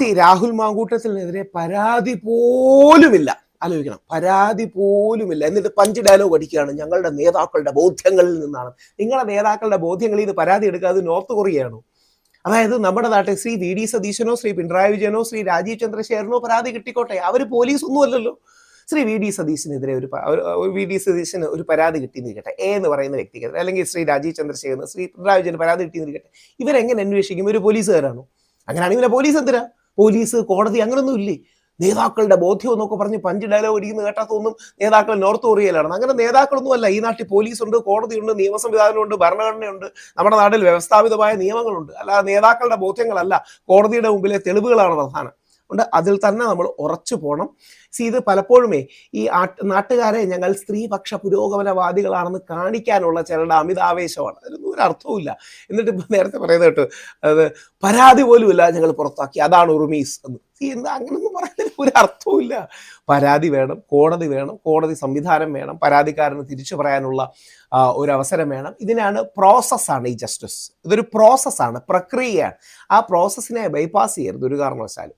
C Rahul മാങ്കൂട്ടത്തിനെതിരെ പരാതി പോലുമില്ല. ആലോചിക്കണം. പരാതി പോലുമില്ല. എന്നിട്ട് പഞ്ച് ഡയലോഗ് അടിക്കുകയാണ് ഞങ്ങളുടെ നേതാക്കളുടെ ബോധ്യങ്ങളിൽ നിന്നാണ്. നിങ്ങളുടെ നേതാക്കളുടെ ബോധ്യങ്ങളിൽ നിന്ന് പരാതി എടുക്കാതെ നോർത്ത് കൊറിയയാണോ? അതായത് നമ്മുടെ നാട്ടിൽ ശ്രീ വി ഡി സതീശനോ ശ്രീ പിണറായി വിജയനോ ശ്രീ രാജീവ് ചന്ദ്രശേഖരനോ പരാതി കിട്ടിക്കോട്ടെ? അവർ പോലീസ് ഒന്നുമല്ലല്ലോ. ശ്രീ വി ഡി സതീശനെതിരെ ഒരു വി ഡി സതീശന് ഒരു പരാതി കിട്ടിയെന്നിരിക്കട്ടെ എ എന്ന് പറയുന്ന വ്യക്തിക്കെതിരെ. അല്ലെങ്കിൽ ശ്രീ രാജീവ് ചന്ദ്രശേഖരന് ശ്രീ പിണറായി വിജയന് പരാതി കിട്ടിയെന്നിരിക്കട്ടെ ഇവരെങ്ങനെ അന്വേഷിക്കും? ഒരു പോലീസുകാരാണോ? അങ്ങനെയാണെങ്കിൽ പോലീസ് എന്തിനാ? പോലീസ് കോടതി അങ്ങനൊന്നും ഇല്ലേ? നേതാക്കളുടെ ബോധ്യം എന്നൊക്കെ പറഞ്ഞ് പഞ്ച് ഡയലോഗ് അടിക്കുന്ന കേട്ടാത്തൊന്നും നേതാക്കൾ നോർത്ത് കൊറിയയിലാണ്. അങ്ങനെ നേതാക്കളൊന്നും അല്ല ഈ നാട്ടിൽ പോലീസുണ്ട് കോടതിയുണ്ട് നിയമ സംവിധാനമുണ്ട് ഭരണഘടനയുണ്ട് നമ്മുടെ നാട്ടിൽ വ്യവസ്ഥാപിതമായ നിയമങ്ങളുണ്ട്. അല്ലാതെ നേതാക്കളുടെ ബോധ്യങ്ങളല്ല കോടതിയുടെ മുമ്പിലെ തെളിവുകളാണ് പ്രധാനം. ഉണ്ട്. അതിൽ തന്നെ നമ്മൾ ഉറച്ചു പോകണം സി ഇത് പലപ്പോഴുമേ ഈ നാട്ടുകാരെ ഞങ്ങൾ സ്ത്രീപക്ഷ പുരോഗമനവാദികളാണെന്ന് കാണിക്കാനുള്ള ചിലരുടെ അമിതാവേശമാണ്. അതിലൊന്നും ഒരു അർത്ഥവുമില്ല എന്നിട്ട് ഇപ്പം നേരത്തെ പറയുന്നത് കേട്ടോ. അത് പരാതി പോലുമില്ല ഞങ്ങൾ പുറത്താക്കി. അതാണ് ഉറുമീസ് എന്ന്. സി എന്താ അങ്ങനൊന്നും പറയുന്നതിന് ഒരു അർത്ഥവുമില്ല പരാതി വേണം കോടതി വേണം കോടതി സംവിധാനം വേണം പരാതിക്കാരന് തിരിച്ചു പറയാനുള്ള ഒരു അവസരം വേണം. ഇതിനാണ് പ്രോസസ്സാണ് ഈ ജസ്റ്റിസ് ഇതൊരു പ്രോസസ്സാണ് പ്രക്രിയയാണ്. ആ പ്രോസസ്സിനെ ബൈപ്പാസ് ചെയ്യരുത് ഒരു കാരണവശാലും.